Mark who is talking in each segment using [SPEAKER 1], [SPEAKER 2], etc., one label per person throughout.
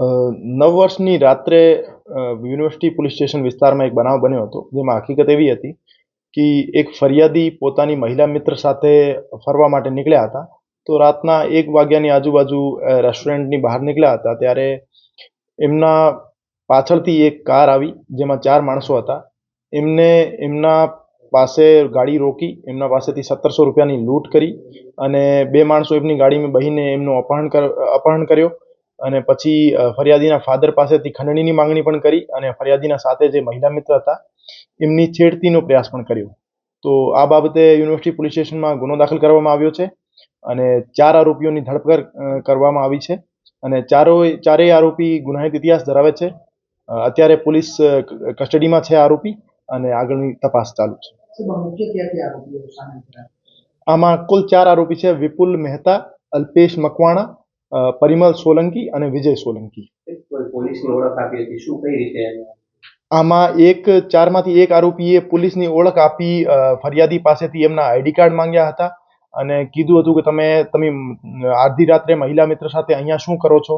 [SPEAKER 1] નવ વર્ષની રાત્રે યુનિવર્સિટી પોલીસ સ્ટેશન વિસ્તારમાં એક બનાવ બન્યો હતો, જેમાં હકીકત એવી હતી કે એક ફરિયાદી પોતાની મહિલા મિત્ર સાથે ફરવા માટે નીકળ્યા હતા. તો રાતના એક વાગ્યાની આજુબાજુ રેસ્ટોરન્ટની બહાર નીકળ્યા હતા, ત્યારે એમના પાછળથી એક કાર આવી, જેમાં ચાર માણસો હતા. એમને એમના પાસે ગાડી રોકી, એમના પાસેથી સત્તરસો રૂપિયાની લૂંટ કરી અને બે માણસો એમની ગાડીમાં બહીને એમનું અપહરણ કર, અપહરણ કર્યો. અને પછી ફરિયાદીના ફાધર પાસેથી ખંડણીની માંગણી પણ કરી અને ફરિયાદીના સાથે જે મહિલા મિત્ર હતા એમની છેડતીનો પ્રયાસ પણ કર્યો. તો આ બાબતે યુનિવર્સિટી પોલીસ સ્ટેશનમાં ગુનો દાખલ કરવામાં આવ્યો છે અને ચાર આરોપીઓની ધરપકડ કરવામાં આવી છે અને ચારોય ચારેય આરોપી ગુનાહિત ઇતિહાસ ધરાવે છે. અત્યારે પોલીસ કસ્ટડીમાં છે આરોપી અને આગળની તપાસ ચાલુ છે. આમાં કુલ ચાર આરોપી છે વિપુલ મહેતા અલ્પેશ મકવાણા પરિમલ સોલંકી અને વિજય સોલંકી. આમાં એક ચારમાંથી એક આરોપીએ પોલીસની ઓળખ આપી ફરિયાદી પાસેથી એમના આઈડી કાર્ડ માંગ્યા હતા અને કીધું હતું કે તમે તમે અડધી રાત્રે મહિલા મિત્ર સાથે અહીંયા શું કરો છો?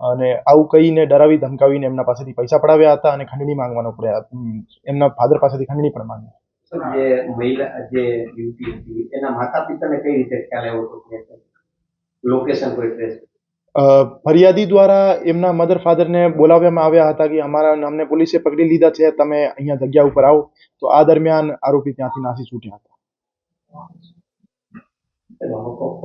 [SPEAKER 1] અને આવું કહીને ડરાવી ધમકાવીને એમના પાસેથી પૈસા પડાવ્યા હતા અને ખંડણી માંગવાનો એમના ફાધર પાસેથી ખંડણી પણ માંગી.
[SPEAKER 2] જે મહિલા જે યુવતી હતી એના માતા પિતાને કઈ રીતે ખ્યાલ આવ્યો હતો? લોકેશન કોઈ ટ્રેસ
[SPEAKER 1] ફરિયાદી દ્વારા એમના મધર ફાધરને બોલાવવામાં આવ્યા હતા કે અમારા અમને પોલીસે પકડી લીધા છે, તમે અહીંયા જગ્યા ઉપર આવો. તો આ દરમિયાન આરોપી ત્યાંથી નાસી છૂટ્યા હતા.